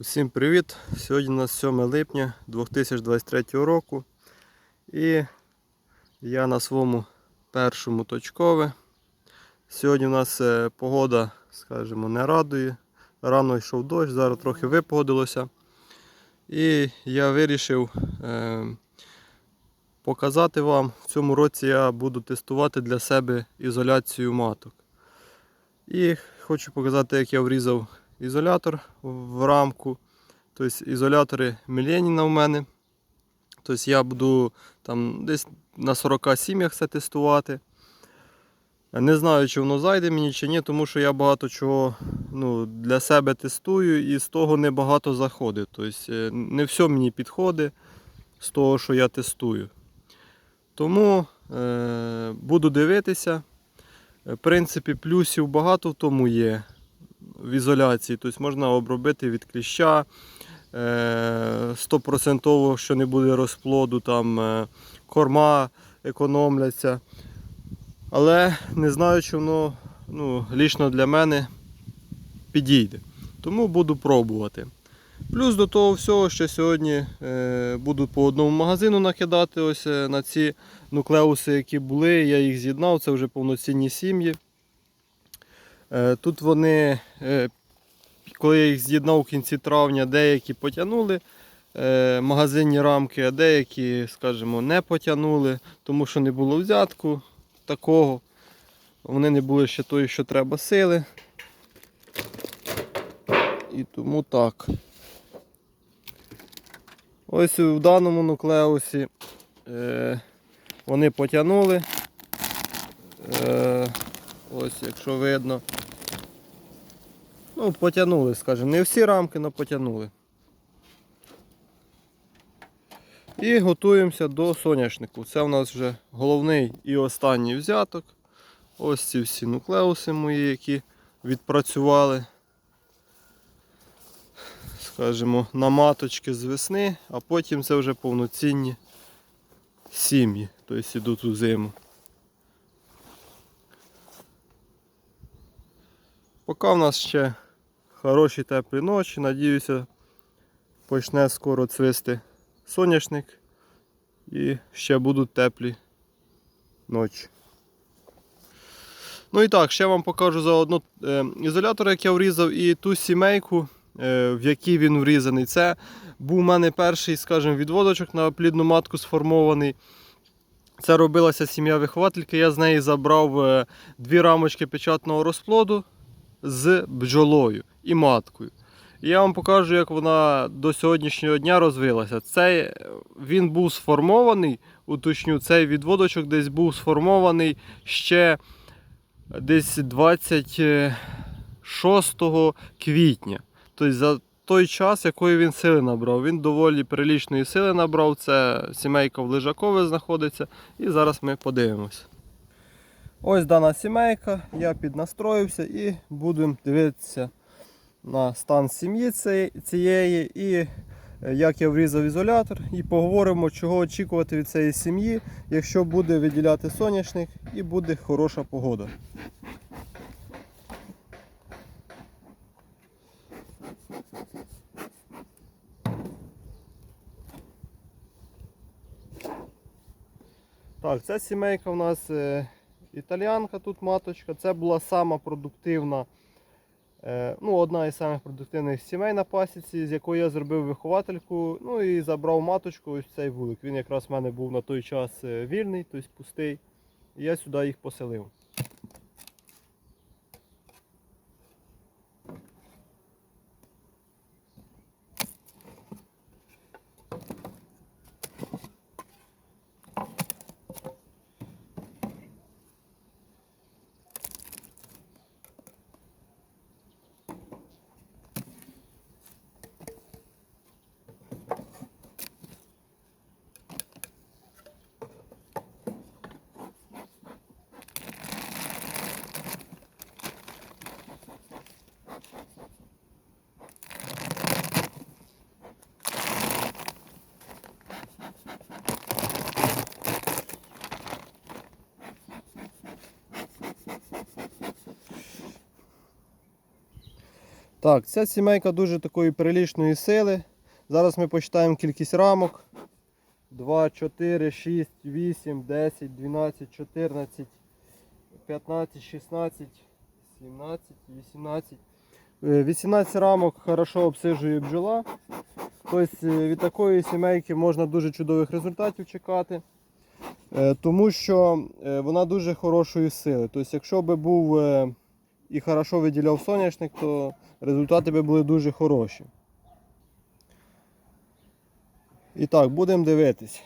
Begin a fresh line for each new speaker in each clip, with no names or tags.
Усім привіт! Сьогодні у нас 7 липня 2023 року. І я на своєму першому точкове. Сьогодні у нас е, погода, скажімо, не радує. Рано йшов дощ, зараз трохи випогодилося. І я вирішив е, показати вам, в цьому році я буду тестувати для себе ізоляцію маток. І хочу показати, як я врізав ізолятор в рамку. Тобто ізолятори Міленіна в мене. Тобто я буду там десь на 40 сім'ях це тестувати. Не знаю, чи воно зайде мені чи ні, тому що я багато чого ну, для себе тестую і з того небагато заходить. Тобто е, не все мені підходить з того, що я тестую. Тому е, буду дивитися. В принципі, плюсів багато в тому є в ізоляції. Тобто можна обробити від кліща. е, 100% що не буде розплоду, там е, корма економляться. Але не знаю, чи воно ну, лічно для мене підійде. Тому буду пробувати. Плюс до того всього, що сьогодні е, буду по одному магазину накидати ось е, на ці нуклеуси, які були, я їх з'єднав, це вже повноцінні сім'ї. Е, Тут вони, е, коли я їх з'єднав в кінці травня, деякі потягнули е, магазинні рамки, а деякі, скажімо, не потягнули, тому що не було взятку такого. Вони не були ще тої, що треба сили. І тому так. Ось в даному нуклеусі е, вони потягнули. Е, ось, якщо видно. Ну, потягнули, скажімо, не всі рамки, але потягнули. І готуємося до соняшнику. Це у нас вже головний і останній взяток. Ось ці всі нуклеуси мої, які відпрацювали, скажімо, на маточки з весни, а потім це вже повноцінні сім'ї, тобто йдуть у зиму. Поки в нас ще хороші теплі ночі, надіюся, почне скоро цвисти соняшник і ще будуть теплі ночі. Ну і так, ще вам покажу заодно е, ізолятор, як я врізав, і ту сімейку, е, в якій він врізаний. Це був у мене перший, скажімо, відводочок на плідну матку сформований. Це робилася сім'я виховательки. Я з неї забрав е, дві рамочки печатного розплоду з бджолою і маткою. Я вам покажу, як вона до сьогоднішнього дня розвилася. Цей він був сформований, уточню, цей відводочок десь був сформований ще десь 26 квітня. Тобто за той час, якої він сили набрав. Він доволі прилічної сили набрав. Це сімейка в Лежакове знаходиться. І зараз ми подивимось. Ось дана сімейка, я піднастроївся і будемо дивитися на стан сім'ї цієї- і е, як я врізав ізолятор, і поговоримо, чого очікувати від цієї сім'ї, якщо буде виділяти соняшник і буде хороша погода. Так, ця сімейка у нас е, італіанка, тут маточка. Це була сама продуктивна, ну, одна із самих продуктивних сімей на пасіці, з якої я зробив виховательку. Ну і забрав маточку, ось цей вулик. Він якраз в мене був на той час е, вільний, тобто пустий. І я сюди їх поселив. Так, ця сімейка дуже такої прилічної сили. Зараз ми почитаємо кількість рамок. 2, 4, 6, 8, 10, 12, 14, 15, 16, 17, 18. Е, 18 рамок хорошо обсижує бджола. Тобто е, від такої сімейки можна дуже чудових результатів чекати. Е, Тому що е, вона дуже хорошої сили. Тобто, якщо би був і хорошо виділяв соняшник, то результати би були дуже хороші. І так, будемо дивитись.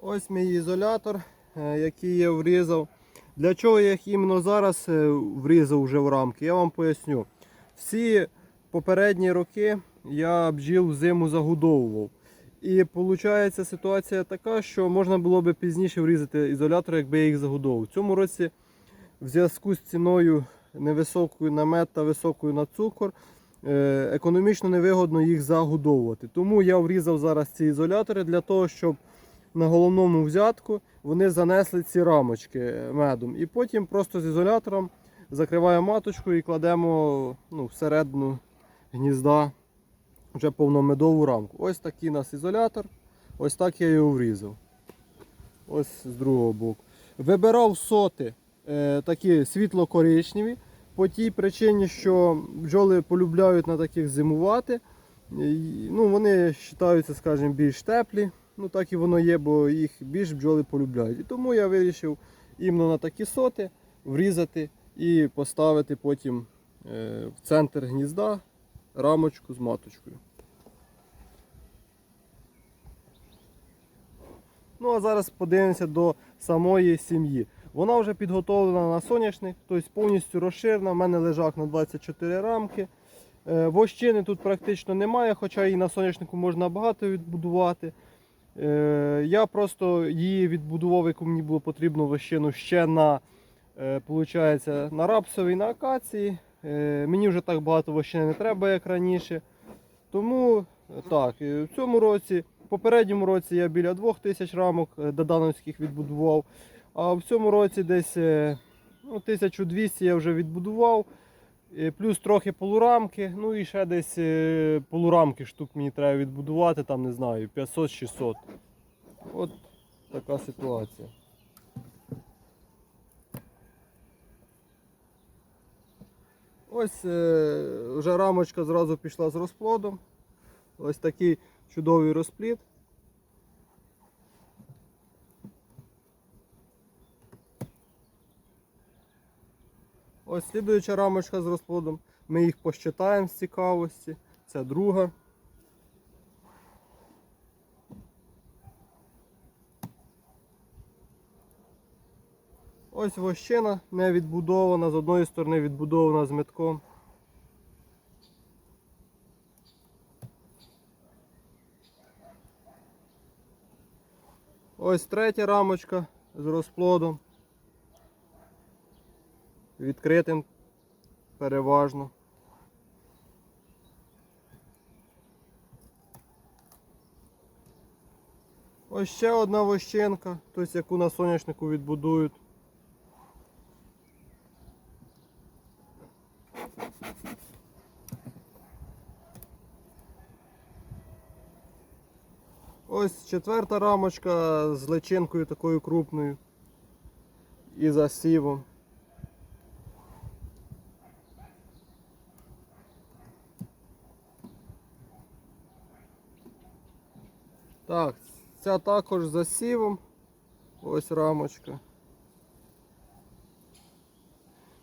Ось мій ізолятор, е, який я врізав. Для чого я їх іменно зараз е, врізав вже в рамки, я вам поясню. Всі попередні роки я бджіл взиму загудовував. І виходить ситуація така, що можна було би пізніше врізати ізолятор, якби я їх загудовував. В цьому році в зв'язку з ціною невисокою на мед та високою на цукор, е, економічно невигодно їх загудовувати. Тому я врізав зараз ці ізолятори для того, щоб на головному взятку вони занесли ці рамочки медом. І потім просто з ізолятором закриваємо маточку і кладемо ну, всередину гнізда вже повномедову рамку. Ось такий у нас ізолятор. Ось так я його врізав. Ось з другого боку. Вибирав соти е, такі світло-коричневі, по тій причині, що бджоли полюбляють на таких зимувати. Ну, вони вважаються, скажімо, більш теплі. Ну так і воно є, бо їх більш бджоли полюбляють. І тому я вирішив іменно на такі соти врізати і поставити потім е, в центр гнізда рамочку з маточкою. Ну а зараз подивимося до самої сім'ї. Вона вже підготовлена на соняшник, тобто повністю розширена. У мене лежак на 24 рамки. Е, Вощини тут практично немає, хоча і на соняшнику можна багато відбудувати. Е, Я просто її відбудував, яку мені було потрібно вощину ще на, е, получається, на рапсовій, на акації. Е, Мені вже так багато вощини не треба, як раніше. Тому е, так, е, в цьому році, в попередньому році я біля 2000 рамок е, додановських відбудував. А в цьому році десь е, ну, 1200 я вже відбудував. Е, Плюс трохи полурамки, ну і ще десь е, полурамки штук мені треба відбудувати, там не знаю, 500-600. От така ситуація. Ось е, вже рамочка зразу пішла з розплодом. Ось такий чудовий розплід. Ось слідуюча рамочка з розплодом. Ми їх посчитаємо з цікавості. Це друга. Ось вощина не відбудована, з одної сторони відбудована з метком. Ось третя рамочка з розплодом. Відкритим переважно. Ось ще одна вощенка, тобто яку на соняшнику відбудують. Ось четверта рамочка з личинкою такою крупною і засівом. Так, ця також з засівом. Ось рамочка.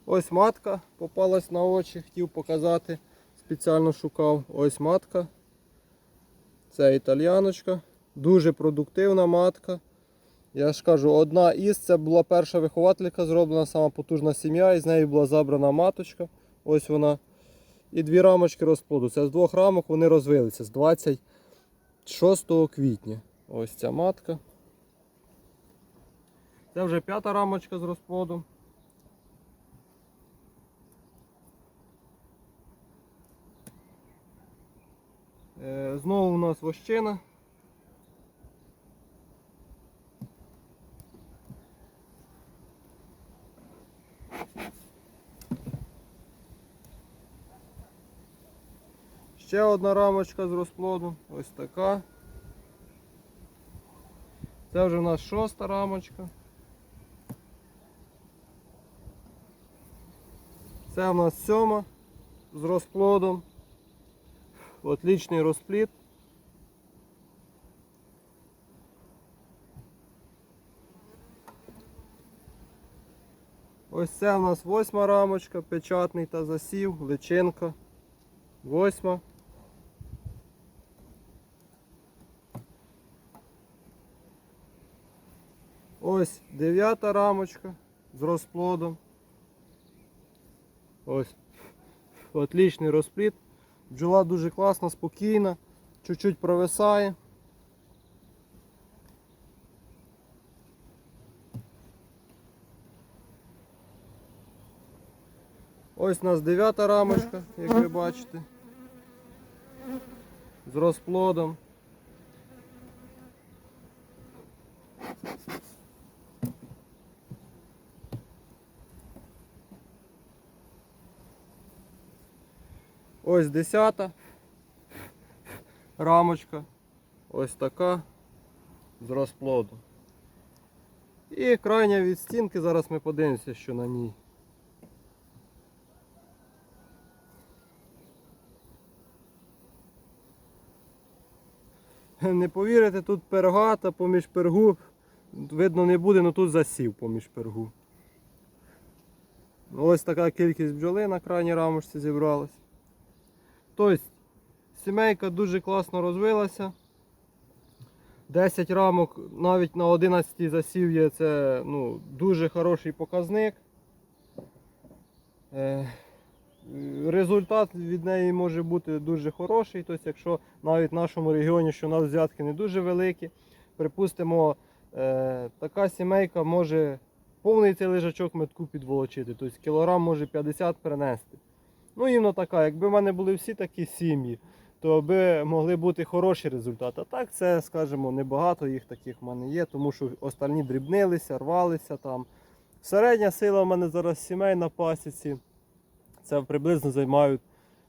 Ось матка попалась на очі, хотів показати, спеціально шукав. Ось матка. Це італіяночка. Дуже продуктивна матка. Я ж кажу, одна із це була перша вихователька, зроблена сама потужна сім'я, і з неї була забрана маточка. Ось вона. І дві рамочки розплоду. Це з двох рамок вони розвилися з 6 квітня. Ось ця матка. Це вже п'ята рамочка з розплоду. Е, знову у нас вощина. Ще одна рамочка з розплоду. Ось така. Це вже у нас шоста рамочка. Це у нас сьома з розплодом. Отличний розплід. Ось це у нас восьма рамочка, печатний та засів, личинка. Восьма. Ось дев'ята рамочка з розплодом. Ось. Отличний розплід. Бджола дуже класна, спокійна, чуть-чуть провисає. Ось у нас дев'ята рамочка, як ви бачите. З розплодом. Ось десята рамочка. Ось така з розплоду. І крайня від стінки, зараз ми подивимося, що на ній. Не повірите, тут пергата поміж пергу. Видно не буде, але тут засів поміж пергу. Ось така кількість бджоли на крайній рамочці зібралась. Тобто, сімейка дуже класно розвилася. 10 рамок навіть на 11 засів є це ну, дуже хороший показник. Е, Результат від неї може бути дуже хороший. Тобто, якщо навіть в нашому регіоні, що у нас взятки не дуже великі, припустимо, е, така сімейка може повний цей лежачок метку підволочити. Тобто кілограм може 50 принести. Ну, іменно така, якби в мене були всі такі сім'ї, то би могли бути хороші результати. А так це, скажімо, небагато їх таких в мене є, тому що останні дрібнилися, рвалися там. Середня сила в мене зараз сімей на пасіці. Це приблизно займають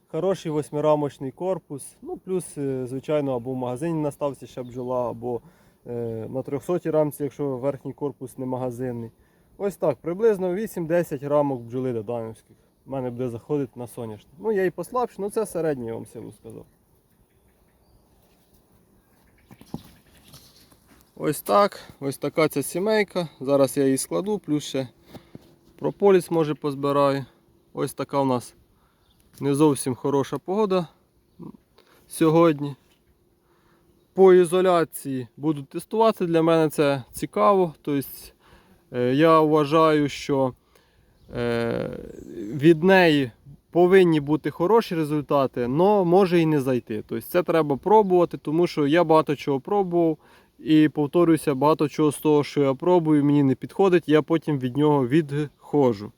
хороший восьмирамочний корпус. Ну, плюс, е, звичайно, або в магазині настався ще бджола, або е, на 300 рамці, якщо верхній корпус не магазинний. Ось так, приблизно 8-10 рамок бджоли доданівських. У мене буде заходити на соняшник. Ну, я і послабшу, ну це середній, я вам силу сказав. Ось так, ось така ця сімейка. Зараз я її складу, плюс ще прополіс може позбираю. Ось така у нас не зовсім хороша погода сьогодні. По ізоляції буду тестувати. Для мене це цікаво. Тобто, е, я вважаю, що від неї повинні бути хороші результати, але може і не зайти. Тобто це треба пробувати, тому що я багато чого пробував. І повторюся, багато чого з того, що я пробую, мені не підходить, я потім від нього відходжу.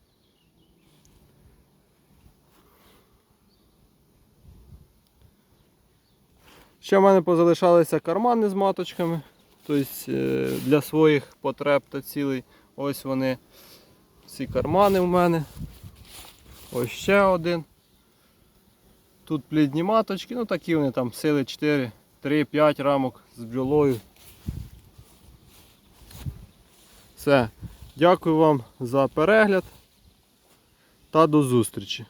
Ще в мене позалишалися кармани з маточками. Тобто е, для своїх потреб та цілей. Ось вони. Ці кармани в мене. Ось ще один. Тут плідні маточки, ну такі вони там сили 4, 3-5 рамок з бджолою. Все. Дякую вам за перегляд та до зустрічі.